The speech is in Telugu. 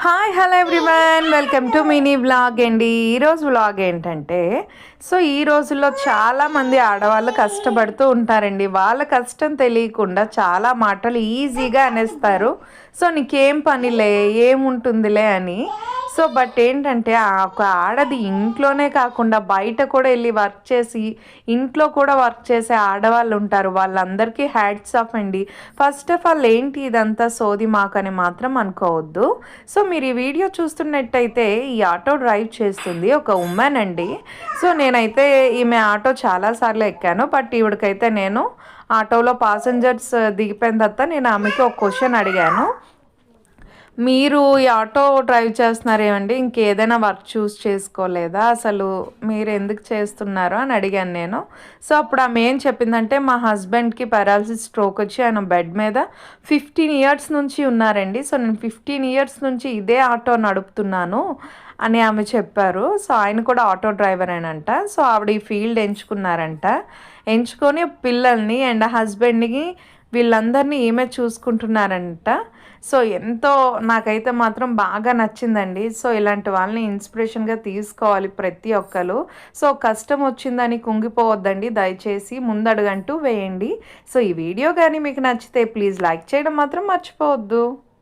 Hi hello everyone welcome to mini vlog అండి. ఈరోజు వ్లాగ్ ఏంటంటే సో ఈ రోజుల్లో చాలామంది ఆడవాళ్ళు కష్టపడుతూ ఉంటారండి. వాళ్ళ కష్టం తెలియకుండా చాలా మాటలు ఈజీగా అనేస్తారు. సో నీకేం పనిలే? ఏముంటుందిలే? అని. సో బట్ ఏంటంటే ఒక ఆడది ఇంట్లోనే కాకుండా బయట కూడా వెళ్ళి వర్క్ చేసి ఇంట్లో కూడా వర్క్ చేసే ఆడవాళ్ళు ఉంటారు. వాళ్ళందరికీ హ్యాడ్స్ ఆఫ్ అండి. ఫస్ట్ ఆఫ్ ఆల్ ఏంటి ఇదంతా సోది మాకని మాత్రం అనుకోవద్దు. సో మీరు ఈ వీడియో చూస్తున్నట్టయితే ఈ ఆటో డ్రైవ్ చేస్తుంది. ఒక ఉమెన్ అండి. సో నేనైతే ఈమె ఆటో చాలాసార్లు ఎక్కాను. బట్ ఈవిడకైతే నేను ఆటోలో పాసెంజర్స్ దిగిపోయిన తర్వాత నేను ఆమెకి ఒక క్వశ్చన్ అడిగాను. మీరు ఈ ఆటో డ్రైవ్ చేస్తున్నారేమండి? ఇంకేదైనా వర్క్ చూస్ చేసుకోలేదా? అసలు మీరు ఎందుకు చేస్తున్నారు అని అడిగాను నేను. సో అప్పుడు ఆమె ఏం చెప్పిందంటే మా హస్బెండ్కి పారాలసిస్ స్ట్రోక్ వచ్చి ఆయన బెడ్ మీద ఫిఫ్టీన్ ఇయర్స్ నుంచి ఉన్నారండి. సో నేను ఫిఫ్టీన్ ఇయర్స్ నుంచి ఇదే ఆటో నడుపుతున్నాను అని ఆమె చెప్పారు. సో ఆయన కూడా ఆటో డ్రైవర్ అనంట సో ఆవిడ ఈ ఫీల్డ్ ఎంచుకున్నారంట. ఎంచుకొని పిల్లల్ని అండ్ హస్బెండ్ని వీళ్ళందరినీ ఈమె చూసుకుంటున్నారంట. సో ఎంతో నాకైతే మాత్రం బాగా నచ్చిందండి. సో ఇలాంటి వాళ్ళని ఇన్స్పిరేషన్గా తీసుకోవాలి ప్రతి ఒక్కరు. సో కష్టం వచ్చిందని కుంగిపోవద్దండి. దయచేసి ముందడుగంటూ వేయండి. సో ఈ వీడియో కానీ మీకు నచ్చితే ప్లీజ్ లైక్ చేయడం మాత్రం మర్చిపోవద్దు.